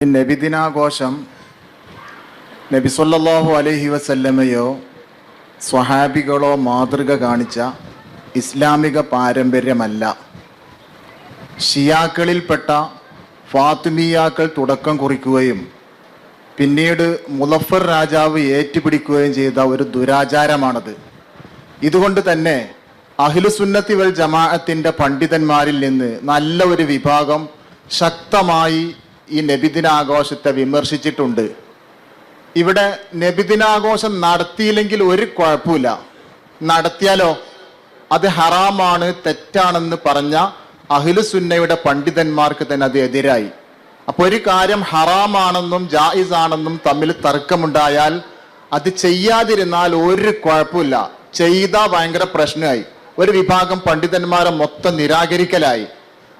നബിദിനാഘോഷം നബി സല്ലല്ലാഹു അലൈഹി വസല്ലമയോ സ്വഹാബികളോ മാതൃക കാണിച്ച ഇസ്ലാമിക പാരമ്പര്യമല്ല. ഷിയാക്കളിൽപ്പെട്ട ഫാത്തിമിയാക്കൾ തുടക്കം കുറിക്കുകയും പിന്നീട് മുലഫർ രാജാവ് ഏറ്റുപിടിക്കുകയും ചെയ്ത ഒരു ദുരാചാരമാണത്. ഇതുകൊണ്ട് തന്നെ അഖിലുസുന്നത്തി വൽ ജമാഅത്തിന്റെ പണ്ഡിതന്മാരിൽ നിന്ന് നല്ല ഒരു വിഭാഗം ശക്തമായി ഈ നബിദിനാഘോഷത്തെ വിമർശിച്ചിട്ടുണ്ട്. ഇവിടെ നബിദിനാഘോഷം നടത്തിയില്ലെങ്കിൽ ഒരു കുഴപ്പമില്ല. നടത്തിയാലോ? അത് ഹറാമാണ് തെറ്റാണെന്ന് പറഞ്ഞ അഖിലുസുന്നയുടെ പണ്ഡിതന്മാർക്ക് തന്നെ അത് എതിരായി. അപ്പൊ ഒരു കാര്യം ഹറാമാണെന്നും ജായിസ് ആണെന്നും തമ്മിൽ തർക്കമുണ്ടായാൽ അത് ചെയ്യാതിരുന്നാൽ ഒരു കുഴപ്പമില്ല. ചെയ്താൽ ഭയങ്കര പ്രശ്നമായി. ഒരു വിഭാഗം പണ്ഡിതന്മാരെ മൊത്തം നിരാകരിക്കലായി.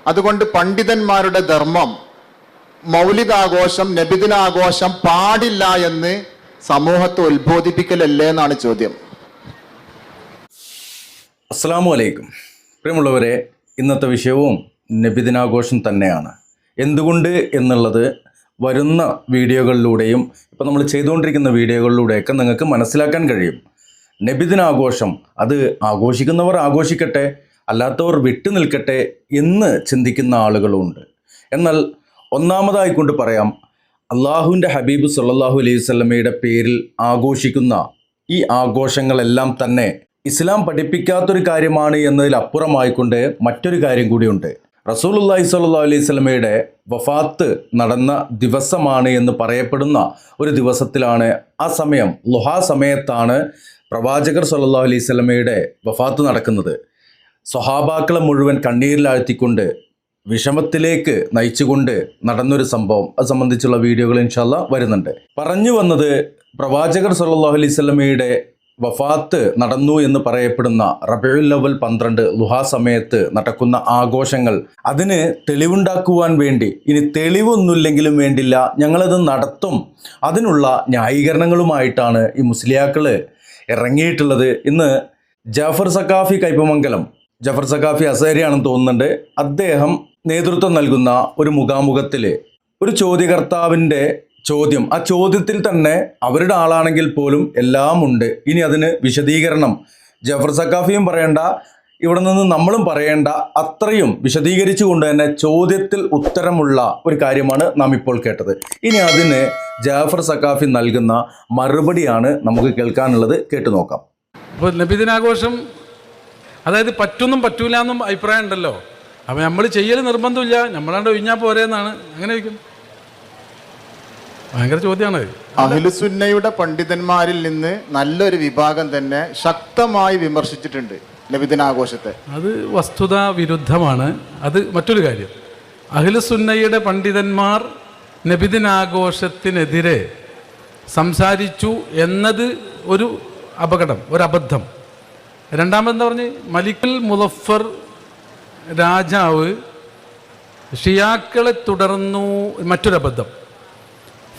അതുകൊണ്ട് പണ്ഡിതന്മാരുടെ ധർമ്മം മൗലികാഘോഷം നബിദിനാഘോഷം പാടില്ല എന്ന് സമൂഹത്തെ ഉത്ബോധിപ്പിക്കലല്ലേ എന്നാണ് ചോദ്യം. അസ്സാമു അലൈക്കും. പ്രിയമുള്ളവരെ ഇന്നത്തെ വിഷയവും നബിദിനാഘോഷം തന്നെയാണ്. എന്തുകൊണ്ട് എന്നുള്ളത് വരുന്ന വീഡിയോകളിലൂടെയും ഇപ്പോൾ നമ്മൾ ചെയ്തുകൊണ്ടിരിക്കുന്ന വീഡിയോകളിലൂടെയൊക്കെ നിങ്ങൾക്ക് മനസ്സിലാക്കാൻ കഴിയും. നബിദിനാഘോഷം അത് ആഘോഷിക്കുന്നവർ ആഘോഷിക്കട്ടെ അല്ലാത്തവർ വിട്ടു നിൽക്കട്ടെ എന്ന് ചിന്തിക്കുന്ന ആളുകളുണ്ട്. എന്നാൽ ഒന്നാമതായി കൊണ്ട് പറയാം അള്ളാഹുവിന്റെ ഹബീബ് സല്ലല്ലാഹു അലൈഹി വസല്ലമയുടെ പേരിൽ ആഘോഷിക്കുന്ന ഈ ആഘോഷങ്ങളെല്ലാം തന്നെ ഇസ്ലാം പഠിപ്പിക്കാത്തൊരു കാര്യമാണ് എന്നതിലപ്പുറമായിക്കൊണ്ട് മറ്റൊരു കാര്യം കൂടിയുണ്ട്. റസൂലുള്ളാഹി സ്വല്ലല്ലാഹു അലൈഹി സ്വലമയുടെ വഫാത്ത് നടന്ന ദിവസമാണ് എന്ന് പറയപ്പെടുന്ന ഒരു ദിവസത്തിലാണ് ആ സമയം ലുഹാ സമയത്താണ് പ്രവാചകർ സല്ലല്ലാഹു അലൈഹി സ്വലമയുടെ വഫാത്ത് നടക്കുന്നത്. സ്വഹാബാക്കളെ മുഴുവൻ കണ്ണീരിലാഴ്ത്തിക്കൊണ്ട് വിഷമത്തിലേക്ക് നയിച്ചുകൊണ്ട് നടന്നൊരു സംഭവം. അത് സംബന്ധിച്ചുള്ള വീഡിയോകൾ ഇൻഷാല്ല വരുന്നുണ്ട്. പറഞ്ഞു വന്നത് പ്രവാചകർ സല്ലല്ലാഹു അലൈഹി സ്വലമയുടെ വഫാത്ത് നടന്നു എന്ന് പറയപ്പെടുന്ന റബിയുൽ അവൽ പന്ത്രണ്ട് ലുഹാ സമയത്ത് നടക്കുന്ന ആഘോഷങ്ങൾ അതിന് തെളിവുണ്ടാക്കുവാൻ വേണ്ടി ഇനി തെളിവൊന്നുമില്ലെങ്കിലും വേണ്ടില്ല ഞങ്ങളത് നടത്തും. അതിനുള്ള ന്യായീകരണങ്ങളുമായിട്ടാണ് ഈ മുസ്ലിയാക്കൾ ഇറങ്ങിയിട്ടുള്ളത്. ഇന്ന് ജാഫർ സക്കാഫി കൈപ്പമംഗലം ജഫർ സഖാഫി അസേരിയാണെന്ന് തോന്നുന്നുണ്ട്. അദ്ദേഹം നേതൃത്വം നൽകുന്ന ഒരു മുഖാമുഖത്തിൽ ഒരു ചോദ്യകർത്താവിന്റെ ചോദ്യം. ആ ചോദ്യത്തിൽ തന്നെ അവരുടെ ആളാണെങ്കിൽ പോലും എല്ലാം ഉണ്ട്. ഇനി അതിന് വിശദീകരണം. ജഫർ സഖാഫിയും പറയേണ്ട ഇവിടെ നിന്ന് നമ്മളും പറയേണ്ട അത്രയും വിശദീകരിച്ചുകൊണ്ട് തന്നെ ചോദ്യത്തിൽ ഉത്തരമുള്ള ഒരു കാര്യമാണ് നാം ഇപ്പോൾ കേട്ടത്. ഇനി അതിന് ജാഫർ സഖാഫി നൽകുന്ന മറുപടിയാണ് നമുക്ക് കേൾക്കാനുള്ളത്. കേട്ടു നോക്കാം. അപ്പോൾ നബിദിനാഘോഷം അതായത് പറ്റുന്നും പറ്റൂല എന്നും അഭിപ്രായം ഉണ്ടല്ലോ. അപ്പം നമ്മൾ ചെയ്യൽ നിർബന്ധമില്ല. നമ്മളാണ്ട് ഒഴിഞ്ഞാൽ പോരേന്നാണ്. അങ്ങനെ വയ്ക്കും ഭയങ്കര ചോദ്യമാണ് അഖിലുസുന്നയുടെ പണ്ഡിതന്മാരിൽ നിന്ന് നല്ലൊരു വിഭാഗം തന്നെ ശക്തമായി വിമർശിച്ചിട്ടുണ്ട് നബിദിനാഘോഷത്തെ അത് വസ്തുത വിരുദ്ധമാണ്. അത് മറ്റൊരു കാര്യം. അഖിലസുന്നയുടെ പണ്ഡിതന്മാർ നബിദിനാഘോഷത്തിനെതിരെ സംസാരിച്ചു എന്നത് ഒരു അപകടം ഒരു അബദ്ധം. രണ്ടാമതെന്താ പറഞ്ഞ് മലിക്കുൽ മുദഫർ രാജാവ് ഷിയാക്കളെ തുടർന്നു മറ്റൊരബദ്ധം.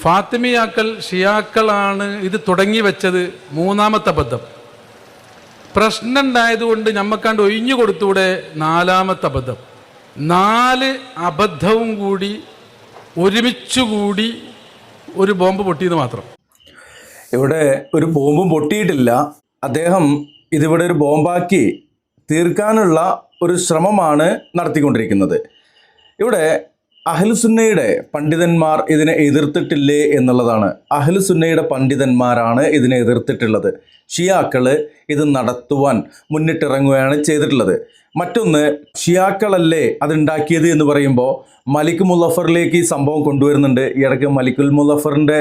ഫാത്തിമിയാക്കൾ ഷിയാക്കളാണ് ഇത് തുടങ്ങി വെച്ചത് മൂന്നാമത്തെ അബദ്ധം. പ്രശ്നം ഉണ്ടായതുകൊണ്ട് ഞമ്മക്കാണ്ട് ഒഴിഞ്ഞു കൊടുത്തൂടെ നാലാമത്തെ അബദ്ധം. നാല് അബദ്ധവും കൂടി ഒരുമിച്ചുകൂടി ഒരു ബോംബ് പൊട്ടിയെന്ന് മാത്രം. ഇവിടെ ഒരു ബോംബും പൊട്ടിയിട്ടില്ല. അദ്ദേഹം ഇതിവിടെ ഒരു ബോംബാക്കി തീർക്കാനുള്ള ഒരു ശ്രമമാണ് നടത്തിക്കൊണ്ടിരിക്കുന്നത്. ഇവിടെ അഹ്ലുസുന്നയുടെ പണ്ഡിതന്മാർ ഇതിനെ എതിർത്തിട്ടില്ലേ എന്നുള്ളതാണ്. അഹ്ലുസുന്നയുടെ പണ്ഡിതന്മാരാണ് ഇതിനെ എതിർത്തിട്ടുള്ളത്. ഷിയാക്കൾ ഇത് നടത്തുവാൻ മുന്നിട്ടിറങ്ങുകയാണ് ചെയ്തിട്ടുള്ളത്. മറ്റൊന്ന് ഷിയാക്കളല്ലേ അതുണ്ടാക്കിയത് എന്ന് പറയുമ്പോൾ മലിക് മുല്ലഫറിലേക്ക് ഈ സംഭവം കൊണ്ടുവരുന്നുണ്ട്. ഇടയ്ക്ക് മലിക്കുൽ മുല്ലഫറിന്റെ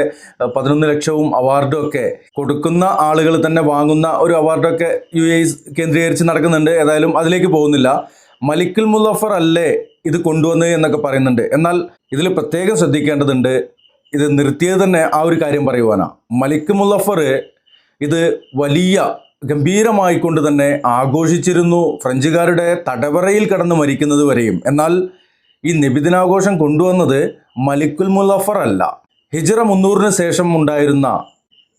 പതിനൊന്ന് ലക്ഷവും അവാർഡും ഒക്കെ കൊടുക്കുന്ന ആളുകൾ തന്നെ വാങ്ങുന്ന ഒരു അവാർഡൊക്കെ യു എ കേന്ദ്രീകരിച്ച് നടക്കുന്നുണ്ട്. ഏതായാലും അതിലേക്ക് പോകുന്നില്ല. മലിക്കുൽ മുല്ലഫർ അല്ലേ ഇത് കൊണ്ടുവന്ന് എന്നൊക്കെ പറയുന്നുണ്ട്. എന്നാൽ ഇതിൽ പ്രത്യേകം ശ്രദ്ധിക്കേണ്ടതുണ്ട് ഇത് നിർത്തിയത് തന്നെ ആ ഒരു കാര്യം പറയുവാനാണ് മലിക് മുല്ലഫർ ഇത് വലിയ ഗംഭീരമായി കൊണ്ട് തന്നെ ആഘോഷിച്ചിരുന്നു. ഫ്രഞ്ചുകാരുടെ തടവറയിൽ കടന്ന് മരിക്കുന്നത് വരെയും. എന്നാൽ ഈ നിബിദിനാഘോഷം കൊണ്ടുവന്നത് മലിക്കുൽ മുല്ലഫർ അല്ല. ഹിജറ മുന്നൂറിന് ശേഷം ഉണ്ടായിരുന്ന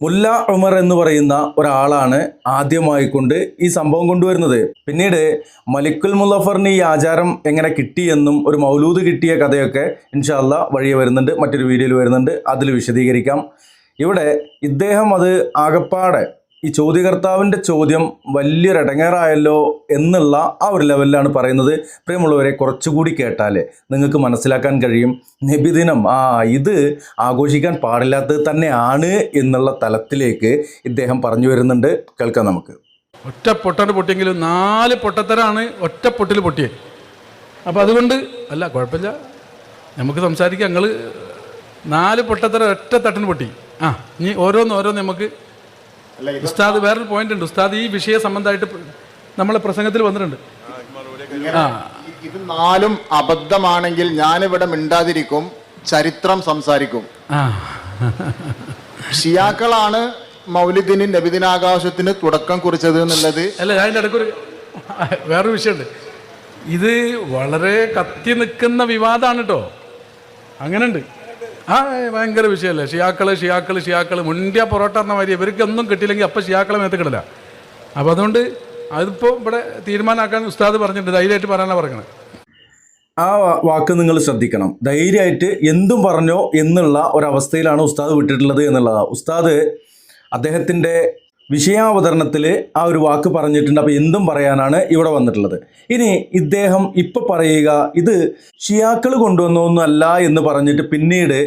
മുല്ല ഉമർ എന്ന് പറയുന്ന ഒരാളാണ് ആദ്യമായിക്കൊണ്ട് ഈ സംഭവം കൊണ്ടുവരുന്നത്. പിന്നീട് മലിക്കുൽ മുല്ലഫറിന് ഈ ആചാരം എങ്ങനെ കിട്ടിയെന്നും ഒരു മൗലൂദ് കിട്ടിയ കഥയൊക്കെ ഇൻഷാല്ല വഴിയെ വരുന്നുണ്ട്. മറ്റൊരു വീഡിയോയിൽ വരുന്നുണ്ട്. അതിൽ വിശദീകരിക്കാം. ഇവിടെ ഇദ്ദേഹം അത് ആകപ്പാടെ ഈ ചോദ്യകർത്താവിന്റെ ചോദ്യം വലിയൊരു ഇടങ്ങേറായല്ലോ എന്നുള്ള ആ ഒരു ലെവലിലാണ് പറയുന്നത്. പ്രിയമുള്ളവരെ കുറച്ചുകൂടി കേട്ടാൽ നിങ്ങൾക്ക് മനസ്സിലാക്കാൻ കഴിയും. നബിദിനം ആ ഇത് ആഘോഷിക്കാൻ പാടില്ലാത്തത് തന്നെയാണ് എന്നുള്ള തലത്തിലേക്ക് ഇദ്ദേഹം പറഞ്ഞു വരുന്നുണ്ട്. കേൾക്കാം നമുക്ക്. ഒറ്റ പൊട്ടാണ് പൊട്ടിയെങ്കിലും നാല് പൊട്ടത്തരാണ് ഒറ്റ പൊട്ടിൽ പൊട്ടിയത് അപ്പോൾ അതുകൊണ്ട് അല്ല കുഴപ്പമില്ല. നമുക്ക് സംസാരിക്കാം. ഞങ്ങൾ നാല് പൊട്ടത്തര ഒറ്റ തട്ടിന് പൊട്ടി. ആ ഇനി ഓരോന്ന് ഓരോന്ന് നമുക്ക് ഉസ്താദ് വേറൊരു പോയിന്റ് ഉണ്ട്. ഉസ്താദ് ഈ വിഷയ സംബന്ധമായിട്ട് നമ്മളെ പ്രസംഗത്തിൽ വന്നിട്ടുണ്ട്. ആ ഇത് നാലും അബദ്ധമാണെങ്കിൽ ഞാനിവിടെ മിണ്ടാതിരിക്കും ചരിത്രം സംസാരിക്കും. ഷിയാക്കളാണ് മൗലിദിന് നബിദിനാകാശത്തിന് തുടക്കം കുറിച്ചത് എന്നുള്ളത്. അല്ല ഞാൻ ഇടയ്ക്കൊരു വേറൊരു വിഷയമുണ്ട്. ഇത് വളരെ കത്തി നിൽക്കുന്ന വിവാദമാണ് കേട്ടോ അങ്ങനെയുണ്ട്. ആ ഭയങ്കര വിഷയമല്ലേ? ഷിയാക്കൾ ഷിയാക്കൾ ഷിയാക്കൾ. മുണ്ടിയ പൊറോട്ട എന്ന മാതിരി ഇവർക്കൊന്നും കിട്ടിയില്ലെങ്കിൽ അപ്പം ഷിയാക്കളെ മേത്ത് കിടില്ല അപ്പോൾ അതുകൊണ്ട് അതിപ്പോൾ ഇവിടെ തീരുമാനമാക്കാൻ ഉസ്താദ് പറഞ്ഞിട്ടുണ്ട്. ധൈര്യമായിട്ട് പറയാനാണ് പറയുന്നത് ആ വാക്ക് നിങ്ങൾ ശ്രദ്ധിക്കണം. ധൈര്യമായിട്ട് എന്തും പറഞ്ഞോ എന്നുള്ള ഒരവസ്ഥയിലാണ് ഉസ്താദ് വിട്ടിട്ടുള്ളത് എന്നുള്ളതാണ് ഉസ്താദ് അദ്ദേഹത്തിന്റെ വിഷയാവതരണത്തിൽ ആ ഒരു വാക്ക് പറഞ്ഞിട്ടുണ്ട്. അപ്പോൾ എന്തും പറയാനാണ് ഇവിടെ വന്നിട്ടുള്ളത്. ഇനി ഇദ്ദേഹം ഇപ്പം പറയുക ഇത് ഷിയാക്കൾ കൊണ്ടുവന്നൊന്നുമല്ല എന്ന് പറഞ്ഞിട്ട് പിന്നീട്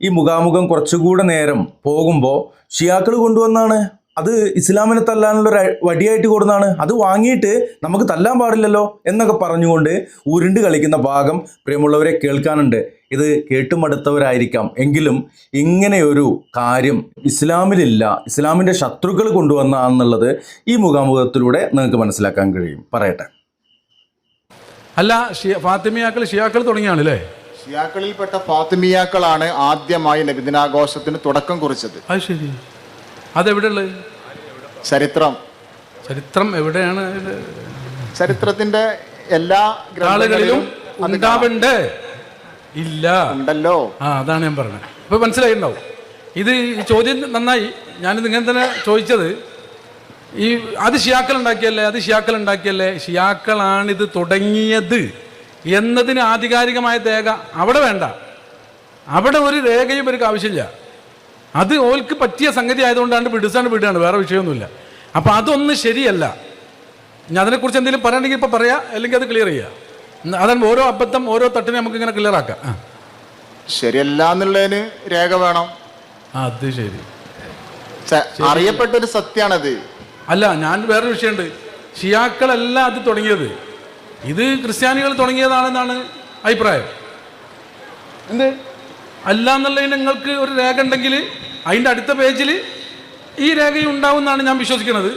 ഈ മുഖാമുഖം കുറച്ചുകൂടെ നേരം പോകുമ്പോൾ ഷിയാക്കൾ കൊണ്ടുവന്നാണ്. അത് ഇസ്ലാമിനെ തല്ലാനുള്ള ഒരു വടിയായിട്ട് കൊടുന്നാണ്. അത് വാങ്ങിയിട്ട് നമുക്ക് തല്ലാൻ പാടില്ലല്ലോ എന്നൊക്കെ പറഞ്ഞുകൊണ്ട് ഉരുണ്ട് കളിക്കുന്ന ഭാഗം പ്രിയമുള്ളവരെ കേൾക്കാനുണ്ട്. ഇത് കേട്ടുമടുത്തവരായിരിക്കാം. എങ്കിലും ഇങ്ങനെയൊരു കാര്യം ഇസ്ലാമിലില്ല. ഇസ്ലാമിന്റെ ശത്രുക്കൾ കൊണ്ടുവന്നാന്നുള്ളത് ഈ മുഖാമുഖത്തിലൂടെ നിങ്ങൾക്ക് മനസ്സിലാക്കാൻ കഴിയും. പറയട്ടെ. അല്ല ഷിയ ഫാത്തിമിയാക്കൾ ഷിയാക്കൾ തുടങ്ങിയാണല്ലേ? ഷിയാക്കളിൽപ്പെട്ട ഫാത്തിമിയാക്കളാണ് ആദ്യമായി നബിദിനാഘോഷത്തിന് തുടക്കം കുറിച്ചത്. അത് ശരി. അതെവിടെയുള്ളത്? ചരിത്രം. ചരിത്രം എവിടെയാണ്? ചരിത്രത്തിന്റെ എല്ലാ ഗ്രന്ഥങ്ങളിലും ഉണ്ടാവണ്ടേ. ഇല്ല. ഉണ്ടല്ലോ. ആ അതാണ് ഞാൻ പറഞ്ഞത്. അപ്പൊ മനസ്സിലായിട്ടുണ്ടാവും. ഇത് ഈ ചോദ്യം നന്നായി. ഞാനിത് ഇങ്ങനെ തന്നെ ചോദിച്ചത്. ഈ അത് ഷിയാക്കൾ ഉണ്ടാക്കിയല്ലേ? അത് ഷിയാക്കൾ ഉണ്ടാക്കിയല്ലേ? ഷിയാക്കളാണിത് തുടങ്ങിയത് എന്നതിന് ആധികാരികമായ രേഖ അവിടെ വേണ്ട. അവിടെ ഒരു രേഖയും ഒരു ആവശ്യമില്ല. അത് ഓൽക്ക് പറ്റിയ സംഗതി ആയതുകൊണ്ടാണ് വിടുസാണ് വിടുകയാണ്. വേറെ വിഷയമൊന്നുമില്ല. അപ്പോൾ അതൊന്നും ശരിയല്ല. ഞാൻ അതിനെക്കുറിച്ച് എന്തെങ്കിലും പറയണമെങ്കിൽ ഇപ്പൊ പറയാ അല്ലെങ്കിൽ അത് ക്ലിയർ ചെയ്യാം. അതാണ് ഓരോ അബദ്ധം ഓരോ തട്ടിനെ നമുക്ക് ഇങ്ങനെ ക്ലിയർ ആക്കാം ശരിയല്ല എന്നുള്ളതിന് രേഖ വേണം. അത് ശരി. അറിയപ്പെട്ടൊരു അറിയപ്പെട്ട ഒരു സത്യാണത്. അല്ല ഞാൻ വേറൊരു വിഷയമുണ്ട്. ഷിയാക്കളല്ല അത് തുടങ്ങിയത്. ഇത് ക്രിസ്ത്യാനികൾ തുടങ്ങിയതാണെന്നാണ് അഭിപ്രായം. എന്ത്? അല്ല എന്നുള്ളതിന് നിങ്ങൾക്ക് ഒരു രേഖ ഉണ്ടെങ്കിൽ അതിന്റെ അടുത്ത പേജിൽ ഈ രേഖയും ഉണ്ടാവും എന്നാണ് ഞാൻ വിശ്വസിക്കുന്നത്.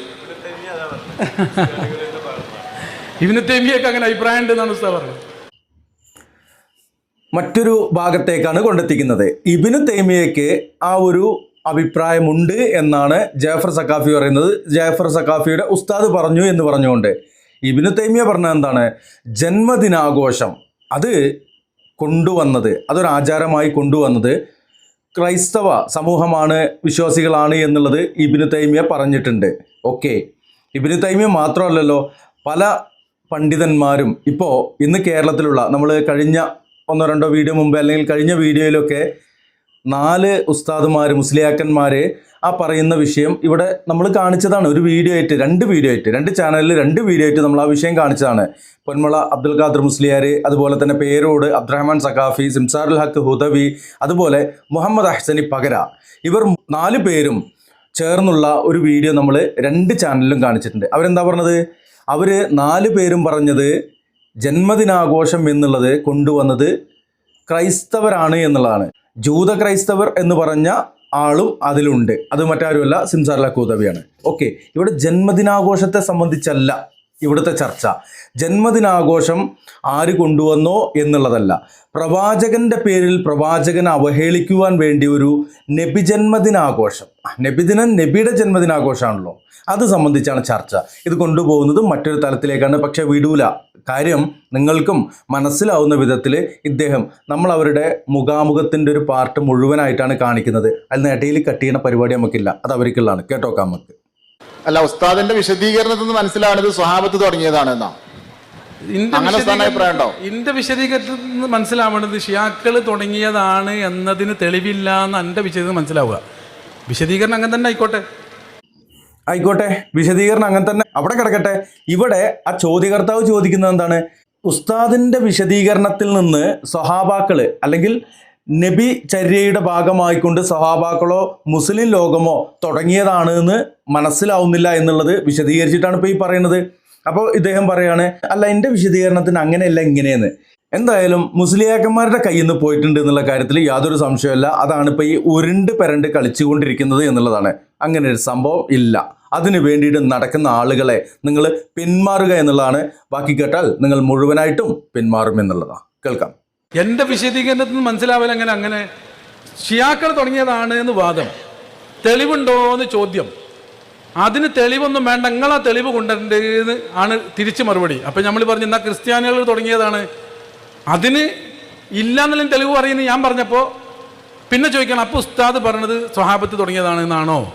ഇവന് തെമിയൊക്കെ അങ്ങനെ അഭിപ്രായം ഉണ്ടെന്നാണ് ഉസ്താ പറഞ്ഞത്. മറ്റൊരു ഭാഗത്തേക്കാണ് കൊണ്ടെത്തിക്കുന്നത്. ഇബിനു തൈമിയയ്ക്ക് ആ ഒരു അഭിപ്രായമുണ്ട് എന്നാണ് ജാഫർ സക്കാഫി പറയുന്നത്. ജാഫർ സക്കാഫിയുടെ ഉസ്താദ് പറഞ്ഞു എന്ന് പറഞ്ഞുകൊണ്ട് ഇബിനു തൈമിയ പറഞ്ഞത് എന്താണ്? ജന്മദിനാഘോഷം. അത് കൊണ്ടുവന്നത് അതൊരു ആചാരമായി കൊണ്ടുവന്നത് ക്രൈസ്തവ സമൂഹമാണ് വിശ്വാസികളാണ് എന്നുള്ളത് ഇബിനു തൈമിയ പറഞ്ഞിട്ടുണ്ട്. ഓക്കെ. ഇബിനു തൈമിയ മാത്രമല്ലല്ലോ പല പണ്ഡിതന്മാരും ഇപ്പോൾ ഇന്ന് കേരളത്തിലുള്ള നമ്മൾ കഴിഞ്ഞ ഒന്നോ രണ്ടോ വീഡിയോ മുമ്പ് അല്ലെങ്കിൽ കഴിഞ്ഞ വീഡിയോയിലൊക്കെ നാല് ഉസ്താദുമാർ മുസ്ലിയാക്കന്മാരെ ആ പറയുന്ന വിഷയം ഇവിടെ നമ്മൾ കാണിച്ചതാണ്. ഒരു വീഡിയോ ആയിട്ട് രണ്ട് വീഡിയോ ആയിട്ട് രണ്ട് ചാനലിൽ രണ്ട് വീഡിയോ ആയിട്ട് നമ്മൾ ആ വിഷയം കാണിച്ചതാണ്. പൊന്മള അബ്ദുൽ ഖാദർ മുസ്ലിയാർ അതുപോലെ തന്നെ പേരോട് അബ്ദുറഹ്മാൻ സഖാഫി സിംസാറുൽ ഹക്ക് ഹുദവി അതുപോലെ മുഹമ്മദ് അഹ്സനി പകര. ഇവർ നാല് പേരും ചേർന്നുള്ള ഒരു വീഡിയോ നമ്മൾ രണ്ട് ചാനലിലും കാണിച്ചിട്ടുണ്ട്. അവരെന്താ പറഞ്ഞത്? അവർ നാല് പേരും പറഞ്ഞത് ജന്മദിനാഘോഷം എന്നുള്ളത് കൊണ്ടുവന്നത് ക്രൈസ്തവരാണ് എന്നുള്ളതാണ്. ജൂത ക്രൈസ്തവർ എന്ന് പറഞ്ഞ ആളും അതിലുണ്ട്. അത് മറ്റാരുമല്ല സിംസാർ ലക്കൂതവിയാണ് ഓക്കെ ഇവിടെ ജന്മദിനാഘോഷത്തെ സംബന്ധിച്ചല്ല. ഇവിടുത്തെ ചർച്ച. ജന്മദിനാഘോഷം ആര് കൊണ്ടുവന്നോ എന്നുള്ളതല്ല. പ്രവാചകന്റെ പേരിൽ പ്രവാചകനെ അവഹേളിക്കുവാൻ വേണ്ടി ഒരു നബി ജന്മദിനാഘോഷം നബിദിനം നബിയുടെ ജന്മദിനാഘോഷമാണല്ലോ. അത് സംബന്ധിച്ചാണ് ചർച്ച. ഇത് കൊണ്ടുപോകുന്നത് മറ്റൊരു തലത്തിലേക്കാണ്. പക്ഷെ വിടൂല. കാര്യം നിങ്ങൾക്കും മനസ്സിലാവുന്ന വിധത്തിൽ ഇദ്ദേഹം നമ്മൾ അവരുടെ മുഖാമുഖത്തിന്റെ ഒരു പാർട്ട് മുഴുവനായിട്ടാണ് കാണിക്കുന്നത്. അതിൽ ഇടയിൽ കട്ട് ചെയ്യുന്ന പരിപാടി നമുക്കില്ല. അത് അവർക്കുള്ളതാണ്. കേട്ടോക്കാം നമുക്ക് അല്ല ഉസ്താദിന്റെ വിശദീകരണത്തിൽ നിന്ന് മനസ്സിലാവുന്നത് സ്വഹാബത്ത് തുടങ്ങിയതാണ് എന്നാ. എന്റെ വിശദീകരണത്തിൽ നിന്ന് മനസ്സിലാവേണ്ടത് ഷിയാക്കൾ തുടങ്ങിയതാണ് എന്നതിന് തെളിവില്ല എന്ന് എന്റെ വിശദീകരണം മനസ്സിലാവുക. വിശദീകരണം അങ്ങനെ തന്നെ ആയിക്കോട്ടെ. ആയിക്കോട്ടെ വിശദീകരണം അങ്ങനെ തന്നെ അവിടെ കിടക്കട്ടെ. ഇവിടെ ആ ചോദ്യകർത്താവ് ചോദിക്കുന്നത് എന്താണ്? ഉസ്താദിന്റെ വിശദീകരണത്തിൽ നിന്ന് സ്വഹാബാക്കൾ അല്ലെങ്കിൽ നബി ചര്യയുടെ ഭാഗമായിക്കൊണ്ട് സഹാബാക്കളോ മുസ്ലിം ലോകമോ തുടങ്ങിയതാണ് എന്ന് മനസ്സിലാവുന്നില്ല എന്നുള്ളത് വിശദീകരിച്ചിട്ടാണ് ഇപ്പോൾ ഈ പറയുന്നത്. അപ്പോൾ ഇദ്ദേഹം പറയാണ് അല്ല എന്റെ വിശദീകരണത്തിന് അങ്ങനെയല്ല ഇങ്ങനെയെന്ന്. എന്തായാലും മുസ്ലിയാക്കന്മാരുടെ കയ്യിൽ നിന്ന് പോയിട്ടുണ്ട് എന്നുള്ള കാര്യത്തിൽ യാതൊരു സംശയമല്ല അതാണ് ഇപ്പോൾ ഈ ഉരുണ്ട് പെരണ്ട് കളിച്ചുകൊണ്ടിരിക്കുന്നത് എന്നുള്ളതാണ്. അങ്ങനെ ഒരു സംഭവം ഇല്ല. അതിന് വേണ്ടിയിട്ട് നടക്കുന്ന ആളുകളെ നിങ്ങൾ പിന്മാറുക എന്നുള്ളതാണ്. ബാക്കി കേട്ടാൽ നിങ്ങൾ മുഴുവനായിട്ടും പിന്മാറും എന്നുള്ളതാണ് കേൾക്കാം. എന്റെ വിശദീകരണത്തിൽ നിന്ന് മനസ്സിലാവില്ല അങ്ങനെ അങ്ങനെ ഷിയാക്കൾ തുടങ്ങിയതാണ് എന്ന് വാദം. തെളിവുണ്ടോ എന്ന് ചോദ്യം. അതിന് തെളിവൊന്നും വേണ്ട നിങ്ങളാ തെളിവ് കൊണ്ടുവരേണ്ടത് ആണ് തിരിച്ചു മറുപടി. അപ്പം നമ്മൾ പറഞ്ഞു എന്നാൽ ക്രിസ്ത്യാനികൾ തുടങ്ങിയതാണ്. അതിന് ഇല്ല എന്നുള്ള തെളിവ് പറയുന്നത് ഞാൻ പറഞ്ഞപ്പോൾ പിന്നെ ചോദിക്കണം അപ്പോൾ ഉസ്താദ് പറഞ്ഞത് സ്വഹാബത്ത് തുടങ്ങിയതാണ് എന്നാണോ?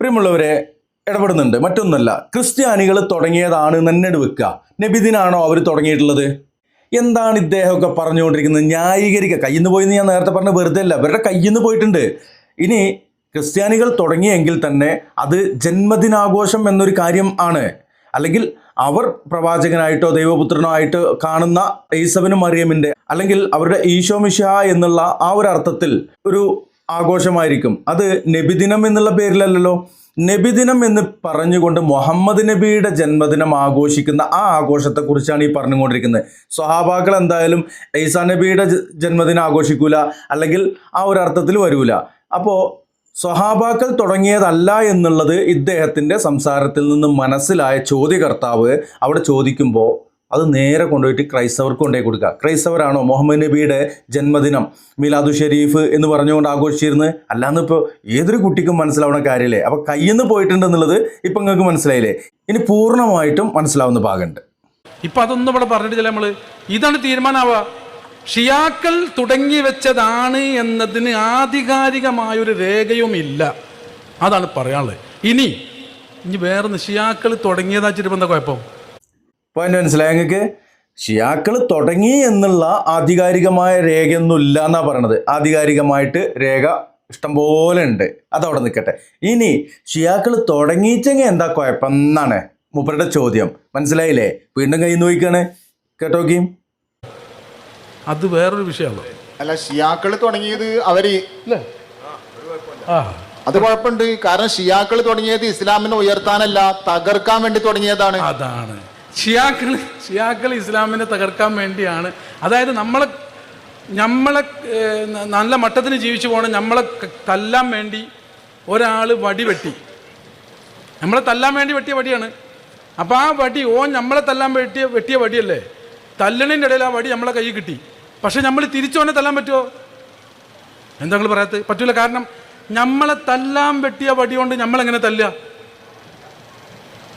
പ്രിയമുള്ളവരെ ഇടപെടുന്നുണ്ട്. മറ്റൊന്നല്ല ക്രിസ്ത്യാനികൾ തുടങ്ങിയതാണ് തന്നെ വെക്കുക നബിദിനാണോ അവർ തുടങ്ങിയിട്ടുള്ളത്? എന്താണ് ഇദ്ദേഹമൊക്കെ പറഞ്ഞുകൊണ്ടിരിക്കുന്നത്? ന്യായീകരിക്കുക കയ്യിൽ നിന്ന് പോയെന്ന് ഞാൻ നേരത്തെ പറഞ്ഞ വെറുതെ അല്ല. അവരുടെ കയ്യിൽ നിന്ന് പോയിട്ടുണ്ട്. ഇനി ക്രിസ്ത്യാനികൾ തുടങ്ങിയെങ്കിൽ തന്നെ അത് ജന്മദിനാഘോഷം എന്നൊരു കാര്യം ആണ്. അല്ലെങ്കിൽ അവർ പ്രവാചകനായിട്ടോ ദൈവപുത്രനോ ആയിട്ട് കാണുന്ന ഈസവനും മറിയമിന്റെ അല്ലെങ്കിൽ അവരുടെ ഈശോ മിഷ എന്നുള്ള ആ ഒരു അർത്ഥത്തിൽ ഒരു ആഘോഷമായിരിക്കും. അത് നബിദിനം എന്നുള്ള പേരിലല്ലല്ലോ. നബിദിനം എന്ന് പറഞ്ഞുകൊണ്ട് മുഹമ്മദ് നബിയുടെ ജന്മദിനം ആഘോഷിക്കുന്ന ആ ആഘോഷത്തെക്കുറിച്ചാണ് ഈ പറഞ്ഞുകൊണ്ടിരിക്കുന്നത്. സ്വഹാബാക്കൾ എന്തായാലും ഈസാ നബിയുടെ ജന്മദിനം ആഘോഷിക്കൂല അല്ലെങ്കിൽ ആ ഒരു അർത്ഥത്തിൽ വരൂല. അപ്പോൾ സ്വഹാബാക്കൾ തുടങ്ങിയതല്ല എന്നുള്ളത് ഇദ്ദേഹത്തിന്റെ സംസാരത്തിൽ നിന്ന് മനസ്സിലായ ചോദ്യകർത്താവ് അവിടെ ചോദിക്കുമ്പോൾ അത് നേരെ കൊണ്ടുപോയിട്ട് ക്രൈസ്തവർക്ക് കൊണ്ടുപോയി കൊടുക്കുക. ക്രൈസ്തവരാണോ മുഹമ്മദ് നബിയുടെ ജന്മദിനം? മിലാദു ഷെരീഫ് എന്ന് പറഞ്ഞുകൊണ്ട് ആഘോഷിച്ചിരുന്നത്? അല്ലാന്ന് ഇപ്പോൾ ഏതൊരു കുട്ടിക്കും മനസ്സിലാവുന്ന കാര്യമില്ലേ അപ്പോൾ കയ്യിൽ പോയിട്ടുണ്ടെന്നുള്ളത് ഇപ്പം നിങ്ങൾക്ക് മനസ്സിലായില്ലേ? ഇനി പൂർണമായിട്ടും മനസ്സിലാവുന്ന ഭാഗമുണ്ട്. ഇപ്പം അതൊന്നും ഇവിടെ പറഞ്ഞിട്ടില്ല നമ്മൾ ഇതാണ് തീരുമാനമാവുക ഷിയാക്കൾ തുടങ്ങി വെച്ചതാണ് എന്നതിന് ആധികാരികമായൊരു രേഖയും ഇല്ല. അതാണ് പറയാനുള്ളത്. ഇനി ഇനി വേറെ ഷിയാക്കൾ തുടങ്ങിയതാ വെച്ചിട്ട് എന്താ കുഴപ്പം. പോയിന്റ് മനസ്സിലായി ഞങ്ങൾക്ക് ഷിയാക്കൾ തുടങ്ങി എന്നുള്ള ആധികാരികമായ രേഖയൊന്നും ഇല്ല എന്നാ പറയണത്. ആധികാരികമായിട്ട് രേഖ ഇഷ്ടംപോലെ ഉണ്ട്. അതവിടെ നിൽക്കട്ടെ. ഇനി ഷിയാക്കൾ തുടങ്ങിയിച്ചെങ്കിൽ എന്താ കുഴപ്പം എന്നാണ് മൂപ്പരുടെ ചോദ്യം. മനസ്സിലായില്ലേ? വീണ്ടും കൈ നോക്കിക്കാണ്. കേട്ടോക്കിയും അത് വേറൊരു വിഷയമാണ്. അല്ല ഷിയാക്കൾ തുടങ്ങിയത് അവർ. അത് കുഴപ്പമുണ്ട്. കാരണം ഷിയാക്കൾ തുടങ്ങിയത് ഇസ്ലാമിനെ ഉയർത്താനല്ല തകർക്കാൻ വേണ്ടി തുടങ്ങിയതാണ്. അതാണ്. ഷിയാക്കൾ ഷിയാക്കൾ ഇസ്ലാമിനെ തകർക്കാൻ വേണ്ടിയാണ്. അതായത് നമ്മളെ നമ്മളെ നല്ല മട്ടത്തിന് ജീവിച്ചു പോകണം നമ്മളെ തല്ലാൻ വേണ്ടി ഒരാൾ വടി വെട്ടി. നമ്മളെ തല്ലാൻ വേണ്ടി വെട്ടിയ വടിയാണ്. അപ്പോൾ ആ വടി ഓ നമ്മളെ തല്ലാൻ വെട്ടിയ വെട്ടിയ വടിയല്ലേ? തല്ലണിന്റെ ഇടയിൽ ആ വടി നമ്മളെ കയ്യിൽ കിട്ടി. പക്ഷെ നമ്മൾ തിരിച്ചോനെ തല്ലാൻ പറ്റുമോ എന്താ നിങ്ങൾ പറയാത്തത് പറ്റൂല. കാരണം നമ്മളെ തല്ലാൻ വെട്ടിയ വടി കൊണ്ട് നമ്മളെങ്ങനെ തല്ലുക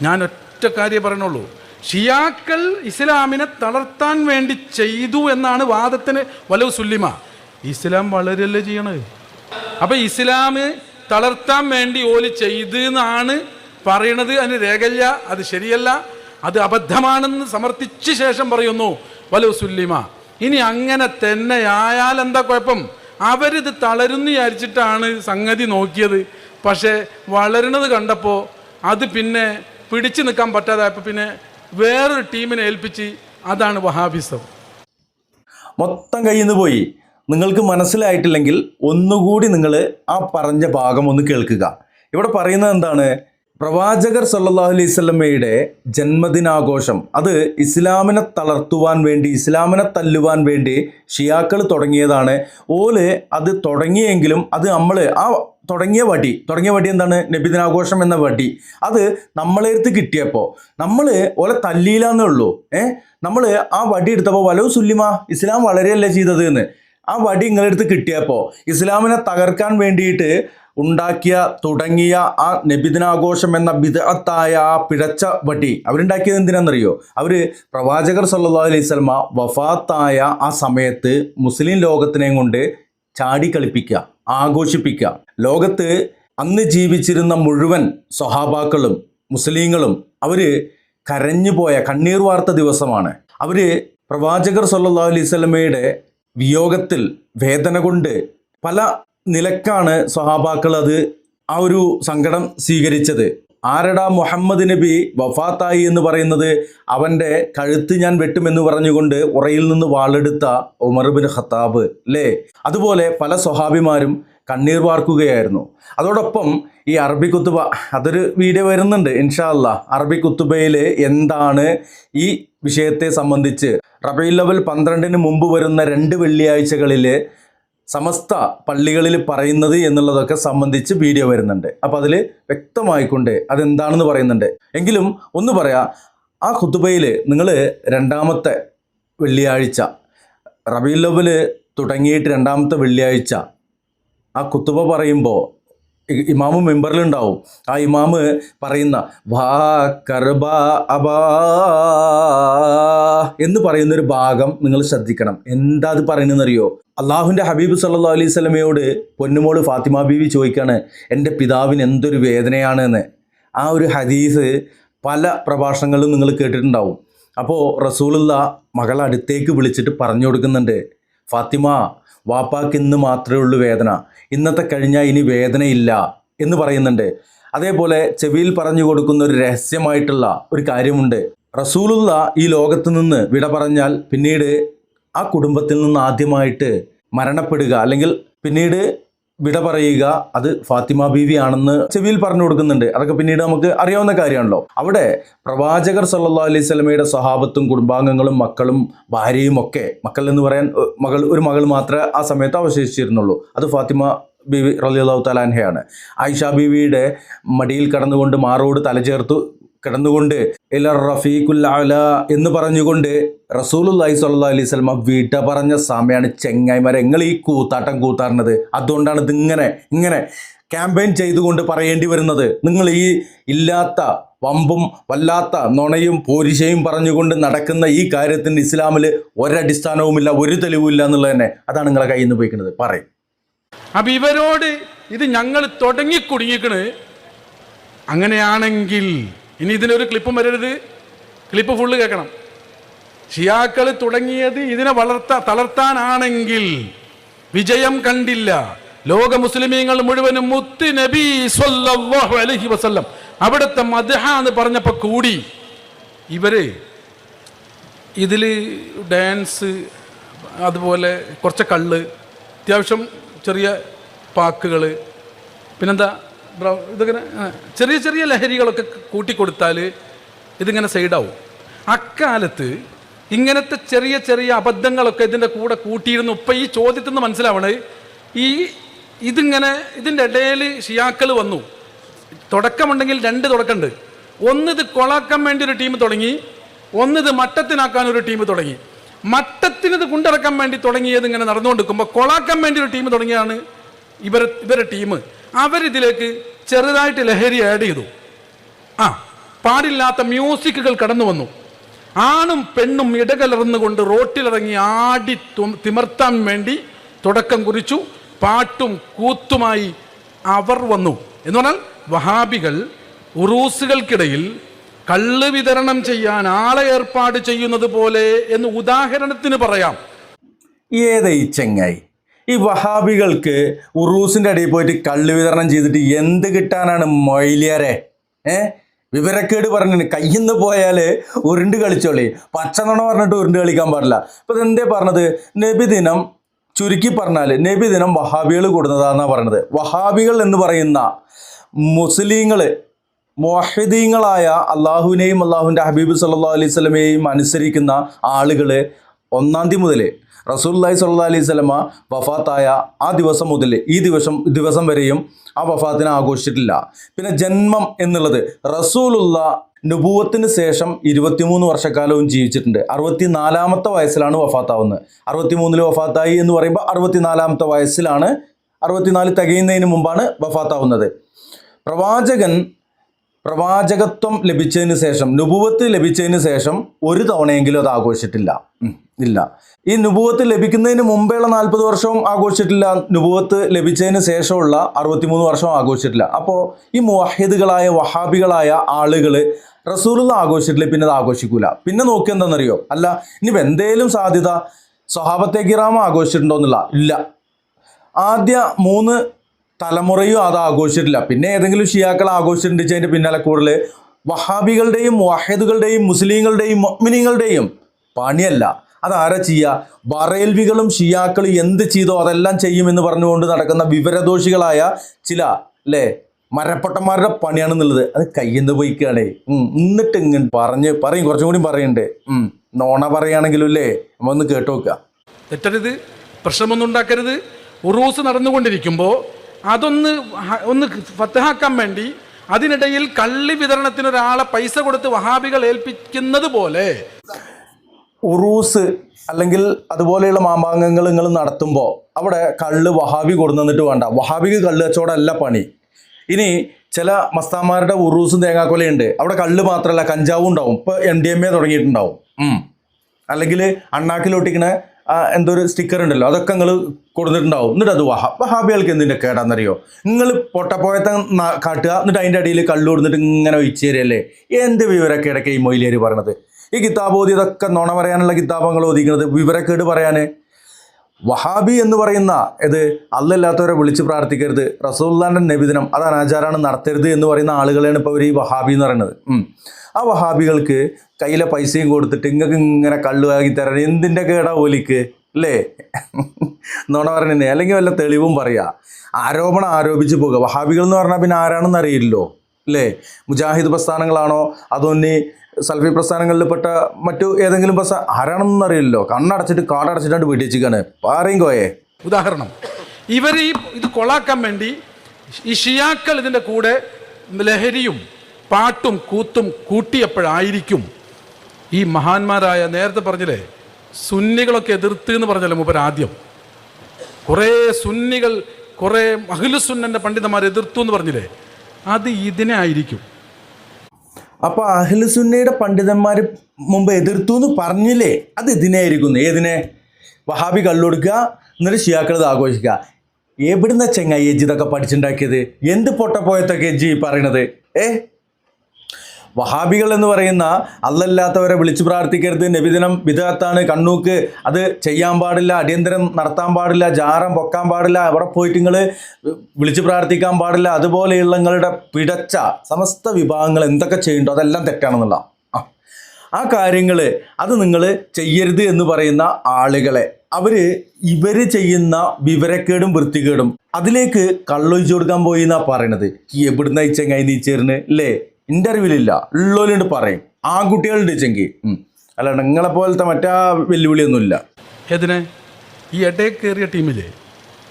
ഞാൻ ഒറ്റ കാര്യം പറയണുള്ളൂ. ഷിയാക്കൾ ഇസ്ലാമിനെ തളർത്താൻ വേണ്ടി ചെയ്തു എന്നാണ് വാദത്തിന് വലവ് സുല്ലിമ. ഇസ്ലാം വളരെയല്ലേ ചെയ്യണത്? അപ്പം ഇസ്ലാം തളർത്താൻ വേണ്ടി ഓൽ ചെയ്തു എന്നാണ് പറയണത്. അതിന് രേഖയില്ല അത് ശരിയല്ല അത് അബദ്ധമാണെന്ന് സമർത്ഥിച്ച ശേഷം പറയുന്നു വലവ് സുല്ലിമ. ഇനി അങ്ങനെ തന്നെ ആയാൽ എന്താ കുഴപ്പം? അവരിത് തളരുന്നു വിചാരിച്ചിട്ടാണ് സംഗതി നോക്കിയത്. പക്ഷേ വളരുന്നത് കണ്ടപ്പോൾ അത് പിന്നെ പിടിച്ചു നിൽക്കാൻ പറ്റാതായപ്പോൾ പിന്നെ വേറൊരു ടീമിനെ ഏൽപ്പിച്ച് അതാണ് വഹാബിസം. മൊത്തം കയ്യിൽ നിന്ന് പോയി. നിങ്ങൾക്ക് മനസ്സിലായിട്ടില്ലെങ്കിൽ ഒന്നുകൂടി നിങ്ങൾ ആ പറഞ്ഞ ഭാഗം ഒന്ന് കേൾക്കുക. ഇവിടെ പറയുന്നത് എന്താണ്? പ്രവാചകർ സല്ലാഹു അലൈഹി സ്വലമയുടെ ജന്മദിനാഘോഷം. അത് ഇസ്ലാമിനെ തളർത്തുവാൻ വേണ്ടി ഇസ്ലാമിനെ തല്ലുവാൻ വേണ്ടി ഷിയാക്കൾ തുടങ്ങിയതാണ്. ഓൽ അത് തുടങ്ങിയെങ്കിലും അത് നമ്മൾ ആ തുടങ്ങിയ വടി തുടങ്ങിയ വടി എന്താണ്? നബിദിനാഘോഷം എന്ന വടി. അത് നമ്മളെടുത്ത് കിട്ടിയപ്പോൾ നമ്മൾ ഓലെ തല്ലിയില്ലാന്നേ ഉള്ളൂ. ഏ? നമ്മൾ ആ വടി എടുത്തപ്പോൾ വലവ് സുല്ലിമ ഇസ്ലാം വളരെയല്ലേ ചെയ്തത് എന്ന്. ആ വടി നിങ്ങളെടുത്ത് കിട്ടിയപ്പോൾ ഇസ്ലാമിനെ തകർക്കാൻ വേണ്ടിയിട്ട് ഉണ്ടാക്കിയ തുടങ്ങിയ ആ നബിദിനാഘോഷം എന്ന ബിദഅത്തായ ആ പിഴച്ച വടി അവരുണ്ടാക്കിയത് എന്തിനാണെന്നറിയോ? അവർ പ്രവാചകർ സല്ലാ അലൈഹി സ്വലമ വഫാത്തായ ആ സമയത്ത് മുസ്ലിം ലോകത്തിനെയും കൊണ്ട് ചാടിക്കളിപ്പിക്കുക ആഘോഷിപ്പിക്കുക. ലോകത്ത് അന്ന് ജീവിച്ചിരുന്ന മുഴുവൻ സ്വഹാബാക്കളും മുസ്ലിങ്ങളും അവർ കരഞ്ഞുപോയ കണ്ണീർ വാർത്ത ദിവസമാണ്. അവർ പ്രവാചകർ സല്ലാ അലൈഹി സ്വലമയുടെ വിയോഗത്തിൽ വേദന കൊണ്ട് പല നിലക്കാണ് സ്വഹാബാക്കൾ അത് ആ ഒരു സങ്കടം സ്വീകരിച്ചത്. ആരടാ മുഹമ്മദ് നബി വഫാത്തായി എന്ന് പറയുന്നത്? അവന്റെ കഴുത്ത് ഞാൻ വെട്ടുമെന്ന് പറഞ്ഞുകൊണ്ട് ഉറയിൽ നിന്ന് വാളെടുത്ത ഉമർ ബിൻ ഖത്താബ് അല്ലേ അതുപോലെ പല സ്വഹാബിമാരും കണ്ണീർ വാർക്കുകയായിരുന്നു. അതോടൊപ്പം ഈ അറബി കുത്തുബ അതൊരു വീഡിയോ വരുന്നുണ്ട് ഇൻഷാല്ല അറബി കുത്തുബയിൽ എന്താണ് ഈ വിഷയത്തെ സംബന്ധിച്ച്. റബൈ ലെവൽ പന്ത്രണ്ടിന് മുമ്പ് വരുന്ന രണ്ട് വെള്ളിയാഴ്ചകളിൽ സമസ്ത പള്ളികളിൽ പറയുന്നത് എന്നുള്ളതൊക്കെ സംബന്ധിച്ച് വീഡിയോ വരുന്നുണ്ട്. അപ്പോൾ അതിൽ വ്യക്തമായിക്കൊണ്ട് അതെന്താണെന്ന് പറയുന്നുണ്ട്. എങ്കിലും ഒന്ന് പറയാം ആ ഖുതുബയിൽ നിങ്ങൾ രണ്ടാമത്തെ വെള്ളിയാഴ്ച റബീൽ തുടങ്ങിയിട്ട് രണ്ടാമത്തെ വെള്ളിയാഴ്ച ആ കുത്തുബ പറയുമ്പോൾ ഇമാമ് മെമ്പറിലുണ്ടാവും. ആ ഇമാമ് പറയുന്ന വാ കർബ അബാ എന്ന് പറയുന്നൊരു ഭാഗം നിങ്ങൾ ശ്രദ്ധിക്കണം. എന്താ അത് പറയുന്നതെന്നറിയോ? അള്ളാഹുവിന്റെ ഹബീബ് സല്ലാ അലൈഹി സ്വലമയോട് പൊന്നുമോൾ ഫാത്തിമ ബീവി ചോദിക്കാണ് എന്റെ പിതാവിന് എന്തൊരു വേദനയാണ് എന്ന് ആ ഒരു ഹദീസ് പല പ്രഭാഷണങ്ങളിലും നിങ്ങൾ കേട്ടിട്ടുണ്ടാവും. അപ്പോൾ റസൂലുള്ള മകളെ അടുത്തേക്ക് വിളിച്ചിട്ട് പറഞ്ഞു കൊടുക്കുന്നുണ്ട് ഫാത്തിമ വാപ്പാക്ക് ഇന്ന് മാത്രമേ ഉള്ളൂ വേദന. ഇന്നത്തെ കഴിഞ്ഞാൽ ഇനി വേദനയില്ല എന്ന് പറയുന്നുണ്ട്. അതേപോലെ ചെവിയിൽ പറഞ്ഞു കൊടുക്കുന്ന ഒരു രഹസ്യമായിട്ടുള്ള ഒരു കാര്യമുണ്ട്. റസൂലുള്ള ഈ ലോകത്ത് നിന്ന് വിട പറഞ്ഞാൽ പിന്നീട് ആ കുടുംബത്തിൽ നിന്ന് ആദ്യമായിട്ട് മരണപ്പെടുക അല്ലെങ്കിൽ പിന്നീട് വിട പറയുക അത് ഫാത്തിമ ബീവി ആണെന്ന് ചെവിയിൽ പറഞ്ഞു കൊടുക്കുന്നുണ്ട്. അതൊക്കെ പിന്നീട് നമുക്ക് അറിയാവുന്ന കാര്യമാണല്ലോ. അവിടെ പ്രവാചകർ സല്ലാ അലൈഹി സ്വലമയുടെ സ്വഭാവത്തും കുടുംബാംഗങ്ങളും മക്കളും ഭാര്യയും ഒക്കെ മക്കൾ എന്ന് പറയാൻ മകൾ ഒരു മകൾ മാത്രമേ ആ സമയത്ത് അവശേഷിച്ചിരുന്നുള്ളൂ. അത് ഫാത്തിമ ബീവി അള്ളാഹു തലാൻഹയാണ് ആയിഷ ബീവിയുടെ മടിയിൽ കടന്നുകൊണ്ട് മാറോട് തലചേർത്തു കിടന്നുകൊണ്ട് ഇല റഫീഖുൽ അല എന്ന് പറഞ്ഞുകൊണ്ട് റസൂലുല്ലാഹി സ്വല്ലല്ലാഹി അലൈഹി സ്വലമ വീട്ട പറഞ്ഞ സമയമാണ് ചെങ്ങായിമാരെ നിങ്ങൾ ഈ കൂത്താട്ടം കൂത്താറുന്നത്. അതുകൊണ്ടാണ് ഇതിങ്ങനെ ഇങ്ങനെ ക്യാമ്പയിൻ ചെയ്തുകൊണ്ട് പറയേണ്ടി വരുന്നത്. നിങ്ങൾ ഈ ഇല്ലാത്ത വമ്പും വല്ലാത്ത നുണയും പോരിശയും പറഞ്ഞുകൊണ്ട് നടക്കുന്ന ഈ കാര്യത്തിന് ഇസ്ലാമിൽ ഒരടിസ്ഥാനവുമില്ല ഒരു തെളിവുമില്ല എന്നുള്ളത് തന്നെ. അതാണ് നിങ്ങളെ കയ്യിൽ നിന്ന് പോയിക്കുന്നത് പറയും. അപ്പൊ ഇവരോട് ഇത് ഞങ്ങൾ തുടങ്ങി കുടുങ്ങിക്കണ് അങ്ങനെയാണെങ്കിൽ ഇനി ഇതിനൊരു ക്ലിപ്പും വരരുത്. ക്ലിപ്പ് ഫുള്ള് കേൾക്കണം. ഷിയാക്കൾ തുടങ്ങിയത് ഇതിനെ വളർത്ത തളർത്താനാണെങ്കിൽ വിജയം കണ്ടില്ല. ലോക മുസ്ലിമീങ്ങൾ മുഴുവനും മുത്തി നബി സ്വല്ലല്ലാഹു അലൈഹി വസല്ലം. അവിടുത്തെ മദ്ഹ എന്ന് പറഞ്ഞപ്പോൾ കൂടി ഇവർ ഇതിൽ ഡാൻസ് അതുപോലെ കുറച്ച് കള്ള് അത്യാവശ്യം ചെറിയ പാക്കുകൾ പിന്നെന്താ? ബ്രൗ ഇതിങ്ങനെ ചെറിയ ചെറിയ ലഹരികളൊക്കെ കൂട്ടിക്കൊടുത്താൽ ഇതിങ്ങനെ സൈഡാവും. അക്കാലത്ത് ഇങ്ങനത്തെ ചെറിയ ചെറിയ അബദ്ധങ്ങളൊക്കെ ഇതിന്റെ കൂടെ കൂട്ടിയിരുന്നു. ഇപ്പം ഈ ചോദ്യത്തിൽ നിന്ന് മനസ്സിലാവണത് ഈ ഇതിങ്ങനെ ഇതിന്റെ ഇടയിൽ ഷിയാക്കൾ വന്നു. തുടക്കമുണ്ടെങ്കിൽ രണ്ട് തുടക്കമുണ്ട് ഇത് കൊളാക്കാൻ വേണ്ടി ഒരു ടീം തുടങ്ങി ഒന്നിത് മട്ടത്തിനാക്കാൻ ഒരു ടീം തുടങ്ങി. മട്ടത്തിന് ഇത് കൊണ്ടിറക്കാൻ വേണ്ടി തുടങ്ങിയത് ഇങ്ങനെ നടന്നുകൊണ്ടിരിക്കുമ്പോൾ കൊളാക്കാൻ വേണ്ടി ഒരു ടീം തുടങ്ങിയാണ് ഇവർ ഇവരുടെ ടീം. അവരിതിലേക്ക് ചെറുതായിട്ട് ലഹരി ആഡ് ചെയ്തു. ആ പാടില്ലാത്ത മ്യൂസിക്കുകൾ കടന്നു വന്നു. ആണും പെണ്ണും ഇടകലർന്നുകൊണ്ട് റോട്ടിലിറങ്ങി ആടി തിമർത്താൻ വേണ്ടി തുടക്കം കുറിച്ചു. പാട്ടും കൂത്തുമായി അവർ വന്നു. എന്ന് പറഞ്ഞാൽ വഹാബികൾ ഉറൂസുകൾക്കിടയിൽ കള്ള് വിതരണം ചെയ്യാൻ ആളെ ഏർപ്പാട് ചെയ്യുന്നത് പോലെ എന്ന് ഉദാഹരണത്തിന് പറയാം. ഏതൈ ചെങ്ങായി? ഈ വഹാബികൾക്ക് ഉറൂസിന്റെ അടിയിൽ പോയിട്ട് കള്ള് വിതരണം ചെയ്തിട്ട് എന്ത് കിട്ടാനാണ് മൊയിലിയാരെ? ഏ? വിവരക്കേട് പറഞ്ഞു കയ്യിന്ന് പോയാൽ ഉരുണ്ട് കളിച്ചോളി. പച്ചനുണ പറഞ്ഞിട്ട് ഉരുണ്ട് കളിക്കാൻ പാടില്ല. ഇപ്പം ഇതെന്തേ പറഞ്ഞത്? നബിദിനം ചുരുക്കി പറഞ്ഞാൽ നബിദിനം വഹാബികൾ കൂടുന്നതാണെന്നാണ് പറഞ്ഞത്. വഹാബികൾ എന്ന് പറയുന്ന മുസ്ലിങ്ങൾ മോഹദീങ്ങളായ അള്ളാഹുവിനെയും അള്ളാഹുവിന്റെ ഹബീബ് സല്ലാ അലൈഹി സ്വലമയെയും അനുസരിക്കുന്ന ആളുകൾ ഒന്നാം തീയതി മുതൽ റസൂല്ലായി സല്ലാ അലൈഹി സ്വലമ വഫാത്തായ ആ ദിവസം മുതൽ ഈ ദിവസം ദിവസം വരെയും ആ വഫാത്തിനെ ആഘോഷിച്ചിട്ടില്ല. പിന്നെ ജന്മം എന്നുള്ളത് റസൂലുള്ള നുപൂവത്തിന് ശേഷം ഇരുപത്തിമൂന്ന് വർഷക്കാലവും ജീവിച്ചിട്ടുണ്ട്. അറുപത്തി നാലാമത്തെ വയസ്സിലാണ് വഫാത്താവുന്നത്. അറുപത്തിമൂന്നിൽ വഫാത്തായി എന്ന് പറയുമ്പോൾ അറുപത്തിനാലാമത്തെ വയസ്സിലാണ് അറുപത്തിനാല് തികയുന്നതിന് മുമ്പാണ് വഫാത്താവുന്നത്. പ്രവാചകൻ പ്രവാചകത്വം ലഭിച്ചതിന് ശേഷം നുപുവത്ത് ലഭിച്ചതിന് ശേഷം ഒരു തവണയെങ്കിലും അത് ആഘോഷിച്ചിട്ടില്ല. ഇല്ല. ഈ നുപുവത്ത് ലഭിക്കുന്നതിന് മുമ്പേയുള്ള നാൽപ്പത് വർഷവും ആഘോഷിച്ചിട്ടില്ല. നുപുവത്ത് ലഭിച്ചതിന് ശേഷമുള്ള അറുപത്തിമൂന്ന് വർഷവും ആഘോഷിച്ചിട്ടില്ല. അപ്പോൾ ഈ മുവാഹിദുകളായ വഹാബികളായ ആളുകൾ റസൂലുള്ള ആഘോഷിച്ചിട്ടില്ല പിന്നെ അത് ആഘോഷിക്കൂല. പിന്നെ നോക്കിയെന്താണെന്നറിയോ അല്ല ഇനി എന്തേലും സാധ്യത സ്വഹാബത്തെ കിറാമ ആഘോഷിച്ചിട്ടുണ്ടോന്നില്ല ഇല്ല. ആദ്യ മൂന്ന് തലമുറയും അത് ആഘോഷിച്ചിട്ടില്ല. പിന്നെ ഏതെങ്കിലും ഷിയാക്കൾ ആഘോഷിച്ചിട്ടുണ്ടെച്ചതിന്റെ പിന്നാലെ കൂടുതൽ വഹാബികളുടെയും വാഹിദുകളുടെയും മുസ്ലിങ്ങളുടെയും മൊമിനിങ്ങളുടെയും പണിയല്ല. അതാരാ ചെയ്യുക ബറേൽവികളും ഷിയാക്കളും എന്ത് ചെയ്തോ അതെല്ലാം ചെയ്യുമെന്ന് പറഞ്ഞുകൊണ്ട് നടക്കുന്ന വിവരദോഷികളായ ചില അല്ലേ? മരപ്പൊട്ടന്മാരുടെ പണിയാണെന്നുള്ളത്. അത് കയ്യെന്ന് പോയിക്കാണേ. എന്നിട്ട് ഇങ്ങനെ പറഞ്ഞ് പറയും കുറച്ചും കൂടി പറയണ്ടേ. നോണ പറയുകയാണെങ്കിലും അല്ലേ? ഒന്ന് കേട്ടു നോക്കുക. തെറ്റരുത്. പ്രശ്നമൊന്നും ഉണ്ടാക്കരുത്. ഉറൂസ് നടന്നുകൊണ്ടിരിക്കുമ്പോൾ അതൊന്ന് ഒന്ന് ഫത്തഹാക്കാൻ വേണ്ടി അതിനിടയിൽ കള്ളി വിതരണത്തിന് ഒരാളെ പൈസ കൊടുത്ത് വഹാബികൾ ഏൽപ്പിക്കുന്നത് പോലെ. ഉറൂസ് അല്ലെങ്കിൽ അതുപോലെയുള്ള മാമാങ്കങ്ങൾ നിങ്ങൾ നടത്തുമ്പോൾ അവിടെ കള്ള് വഹാബി കൊടുന്നിട്ട് വേണ്ട. വഹാബിക്ക് കള്ള് കച്ചവടമല്ല പണി. ഇനി ചില മസ്താന്മാരുടെ ഉറൂസും തേങ്ങാക്കൊലയുണ്ട്. അവിടെ കള്ള് മാത്രമല്ല കഞ്ചാവും ഉണ്ടാവും. ഇപ്പോൾ എം ഡി എം എ തുടങ്ങിയിട്ടുണ്ടാവും. അല്ലെങ്കിൽ അണ്ണാക്കിലൊട്ടിക്കണ എന്തോ ഒരു സ്റ്റിക്കർ ഉണ്ടല്ലോ അതൊക്കെ നിങ്ങൾ കൊടുത്തിട്ടുണ്ടാവും. എന്നിട്ട് അത് വഹ വഹാബികൾക്ക് എന്തിന്റെ കേടാന്നറിയോ? നിങ്ങൾ പൊട്ടപ്പോയത്തെ കാട്ടുക എന്നിട്ട് അതിന്റെ അടിയിൽ കള്ള് കൊടുത്തിട്ട് ഇങ്ങനെ ഒഴിച്ചു തരല്ലേ എന്ത് വിവരമൊക്കെ ഇടയ്ക്ക് ഈ മൊയിലേര് പറയണത്? ഈ കിതാബ് ഓതി ഇതൊക്കെ നുണ പറയാനുള്ള കിതാബങ്ങൾ ഓതിക്കുന്നത് വിവരക്കേട് പറയാൻ. വഹാബി എന്ന് പറയുന്ന ഇത് അല്ലല്ലാത്തവരെ വിളിച്ച് പ്രാർത്ഥിക്കരുത്. റസൂല്ലാന്റെ നബിദിനം അത് അനാചാരമാണ് നടത്തരുത് എന്ന് പറയുന്ന ആളുകളെയാണ് ഇപ്പോൾ അവർ ഈ വഹാബി എന്ന് പറയുന്നത്. ആ വഹാബികൾക്ക് കയ്യിലെ പൈസയും കൊടുത്തിട്ട് ഇങ്ങൾക്ക് ഇങ്ങനെ കള്ളുവാക്കി തരാൻ എന്തിന്റെ കേടാ ഓലിക്ക്? അല്ലേ? നുണ പറയുന്നേ അല്ലെങ്കിൽ വല്ല തെളിവും പറയാ. ആരോപണം ആരോപിച്ച് പോകുക വഹാബികൾ എന്ന് പറഞ്ഞാൽ പിന്നെ ആരാണെന്ന് അറിയില്ലല്ലോ. അല്ലേ? മുജാഹിദ് പ്രസ്ഥാനങ്ങളാണോ? അതോ സൽഫി പ്രസ്ഥാനങ്ങളിൽപ്പെട്ട മറ്റു ഏതെങ്കിലും പ്രസ്ഥാനം ആരാണെന്നൊന്നും കണ്ണടച്ചിട്ട് കാടടച്ചിട്ടാണ് വീട്ടിച്ചിക്കാണ് പാറയും കോയെ. ഉദാഹരണം. ഇവർ ഈ ഇത് കൊളാക്കാൻ വേണ്ടി ഈ ഷിയാക്കൾ ഇതിന്റെ കൂടെ ലഹരിയും പാട്ടും കൂത്തും കൂട്ടിയപ്പോഴായിരിക്കും ഈ മഹാന്മാരായ നേരത്തെ പറഞ്ഞില്ലേ സുന്നികളൊക്കെ എതിർത്ത് എന്ന് പറഞ്ഞല്ലോ മൂപ്പർ ആദ്യം കുറേ സുന്നികൾ കുറേ അഖിലുസുന്നന്റെ പണ്ഡിതന്മാർ എതിർത്തു എന്ന് പറഞ്ഞില്ലേ അത് ഇതിനെ ആയിരിക്കും. അപ്പോൾ അഹ്ലുസുന്നയുടെ പണ്ഡിതന്മാർ മുമ്പ് എതിർത്തു എന്ന് പറഞ്ഞില്ലേ? അത് ഇതിനായിരിക്കുന്നു ഏതിനെ? വഹാബി കള്ളുകൊടുക്കുക എന്നിട്ട് ഷിയാക്കളത് ആഘോഷിക്കുക. എവിടുന്ന ചെങ്ങായി എജി പഠിച്ചുണ്ടാക്കിയത്? എന്ത് പൊട്ടപ്പോയത്തൊക്കെ എജി പറയണത്? ഏ? വഹാബികൾ എന്ന് പറയുന്ന അല്ലല്ലാത്തവരെ വിളിച്ചു പ്രാർത്ഥിക്കരുത്. നബിദിനം വിധത്താണ് കണ്ണൂക്ക് അത് ചെയ്യാൻ പാടില്ല അടിയന്തരം നടത്താൻ പാടില്ല ജാറം പൊക്കാൻ പാടില്ല അവിടെ പോയിട്ട് നിങ്ങൾ വിളിച്ചു പ്രാർത്ഥിക്കാൻ പാടില്ല. അതുപോലെയുള്ള നിങ്ങളുടെ പിടച്ച സമസ്ത വിഭാഗങ്ങൾ എന്തൊക്കെ ചെയ്യുന്നുണ്ടോ? അതെല്ലാം തെറ്റാണെന്നുള്ള. ആ കാര്യങ്ങൾ അത് നിങ്ങൾ ചെയ്യരുത് എന്ന് പറയുന്ന ആളുകളെ. അവർ ഇവർ ചെയ്യുന്ന വിവരക്കേടും വൃത്തികേടും. അതിലേക്ക് കള്ളൊഴിച്ചു കൊടുക്കാൻ പോയി എന്നാണ് പറയണത്? എവിടുന്ന ഈ ചെങ്ങായി നീച്ചേറിന് അല്ലേ ഇന്റർവ്യൂലില്ല ഉള്ളോലുണ്ട് പറയും. ആൺകുട്ടികളുണ്ട് ചെങ്കി. അല്ലാണ്ട് നിങ്ങളെ പോലത്തെ മറ്റാ വെല്ലുവിളിയൊന്നുമില്ല. ഏതിനെ? ഈ എടേ കയറിയ ടീമിലെ.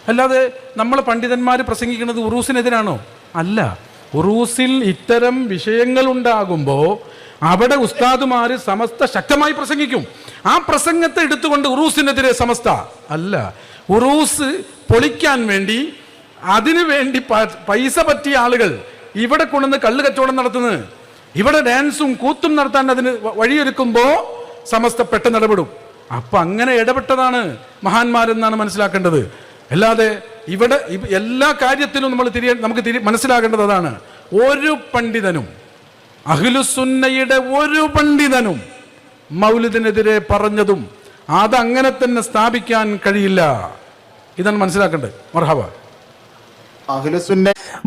അല്ലാതെ നമ്മളെ പണ്ഡിതന്മാർ പ്രസംഗിക്കുന്നത് ഉറൂസിനെതിരാണോ? അല്ല. ഉറൂസിൽ ഇത്തരം വിഷയങ്ങൾ ഉണ്ടാകുമ്പോൾ അവിടെ ഉസ്താദുമാർ സമസ്ത ശക്തമായി പ്രസംഗിക്കും. ആ പ്രസംഗത്തെ എടുത്തുകൊണ്ട് ഉറൂസിനെതിരെ സമസ്ത. അല്ല. ഉറൂസ് പൊളിക്കാൻ വേണ്ടി അതിനു വേണ്ടി പൈസ പറ്റിയ ആളുകൾ ഇവിടെ കൊണ്ടുവന്ന് കള്ള് കച്ചവടം നടത്തുന്നത്. ഇവിടെ ഡാൻസും കൂത്തും നടത്താൻ അതിന് വഴിയൊരുക്കുമ്പോൾ സമസ്ത പെട്ടെന്ന് ഇടപെടും. അപ്പൊ അങ്ങനെ ഇടപെട്ടതാണ് മഹാന്മാരെന്നാണ് മനസ്സിലാക്കേണ്ടത്. അല്ലാതെ ഇവിടെ എല്ലാ കാര്യത്തിലും നമ്മൾ തിരിയ നമുക്ക് തിരി മനസ്സിലാക്കേണ്ടത് അതാണ്. ഒരു പണ്ഡിതനും അഖിലുസുന്നയുടെ ഒരു പണ്ഡിതനും മൗലിദിനെതിരെ പറഞ്ഞതും അതങ്ങനെ തന്നെ സ്ഥാപിക്കാൻ കഴിയില്ല. ഇതാണ് മനസ്സിലാക്കേണ്ടത്. മർഹബ.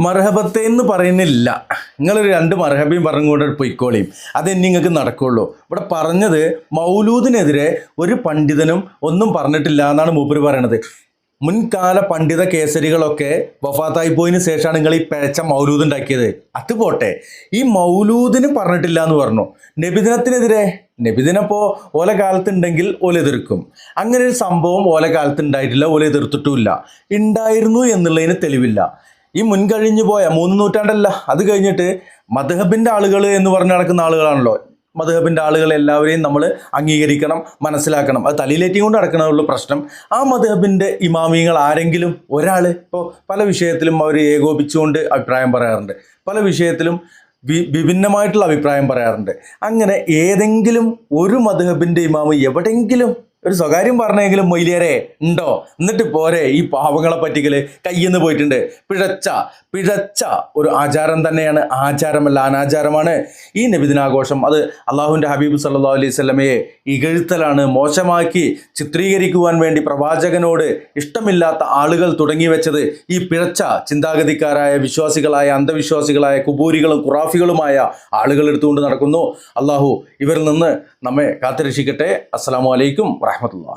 മർഹബത്തെ എന്ന് പറയുന്നില്ല. നിങ്ങൾ രണ്ട് മർഹബയും പറഞ്ഞുകൊണ്ട് പൊയ്ക്കോളിയും അത് ഇനി നിങ്ങൾക്ക് നടക്കുള്ളൂ. ഇവിടെ പറഞ്ഞത് മൗലൂദിനെതിരെ ഒരു പണ്ഡിതനും ഒന്നും പറഞ്ഞിട്ടില്ല എന്നാണ് മൂപ്പര് പറയണത്. മുൻകാല പണ്ഡിത കേസരികളൊക്കെ വഫാത്തായി പോയതിന് ശേഷമാണ് നിങ്ങൾ ഈ പിഴച്ച മൗലൂദ് ഉണ്ടാക്കിയത്. അത് പോട്ടെ. ഈ മൗലൂദിന് പറഞ്ഞിട്ടില്ല എന്ന് പറഞ്ഞു. നബിദിനത്തിനെതിരെ നബിദിനപ്പോ ഓല കാലത്തുണ്ടെങ്കിൽ ഓല എതിർക്കും. അങ്ങനെ ഒരു സംഭവം ഓല കാലത്ത് ഉണ്ടായിട്ടില്ല ഓല എതിർത്തിട്ടുമില്ല. ഉണ്ടായിരുന്നു എന്നുള്ളതിന് തെളിവില്ല. ഈ മുൻകഴിഞ്ഞു പോയ മൂന്ന് നൂറ്റാണ്ടല്ല അത് കഴിഞ്ഞിട്ട് മധഹബിന്റെ ആളുകൾ എന്ന് പറഞ്ഞ് നടക്കുന്ന ആളുകളാണല്ലോ. മധുഹബിന്റെ ആളുകളെ എല്ലാവരെയും നമ്മൾ അംഗീകരിക്കണം മനസ്സിലാക്കണം. അത് തലയിലേറ്റി കൊണ്ട് നടക്കണമുള്ള പ്രശ്നം. ആ മധുഹബിന്റെ ഇമാമിയങ്ങൾ ആരെങ്കിലും ഒരാൾ ഇപ്പോൾ പല വിഷയത്തിലും അവർ ഏകോപിച്ചുകൊണ്ട് അഭിപ്രായം പറയാറുണ്ട്. പല വിഷയത്തിലും വിഭിന്നമായിട്ടുള്ള അഭിപ്രായം പറയാറുണ്ട്. അങ്ങനെ ഏതെങ്കിലും ഒരു മധുഹബിന്റെ ഇമാമ് എവിടെയെങ്കിലും ഒരു സ്വകാര്യം പറഞ്ഞെങ്കിലും മൊയ്ലിയരെ ഉണ്ടോ? എന്നിട്ട് പോരെ ഈ പാവങ്ങളെ പറ്റിക്കൽ. കയ്യിന്ന് പോയിട്ടുണ്ട്. പിഴച്ച പിഴച്ച ഒരു ആചാരം തന്നെയാണ്. ആചാരമല്ല അനാചാരമാണ്. ഈ നബിദിനാഘോഷം അത് അള്ളാഹുവിന്റെ ഹബീബ് സല്ലാ അലൈഹി സ്വലമയെ ഇകഴ്ത്തലാണ് മോശമാക്കി ചിത്രീകരിക്കുവാൻ വേണ്ടി പ്രവാചകനോട് ഇഷ്ടമില്ലാത്ത ആളുകൾ തുടങ്ങി വെച്ചത് ഈ പിഴച്ച ചിന്താഗതിക്കാരായ വിശ്വാസികളായ അന്ധവിശ്വാസികളായ കുബൂരികളും ഖുറാഫികളുമായ ആളുകൾ എടുത്തുകൊണ്ട് നടക്കുന്നു. അള്ളാഹു ഇവരിൽ നിന്ന് നമ്മെ കാത്തുരക്ഷിക്കട്ടെ. അസ്സാം വലൈക്കും ورحمه الله.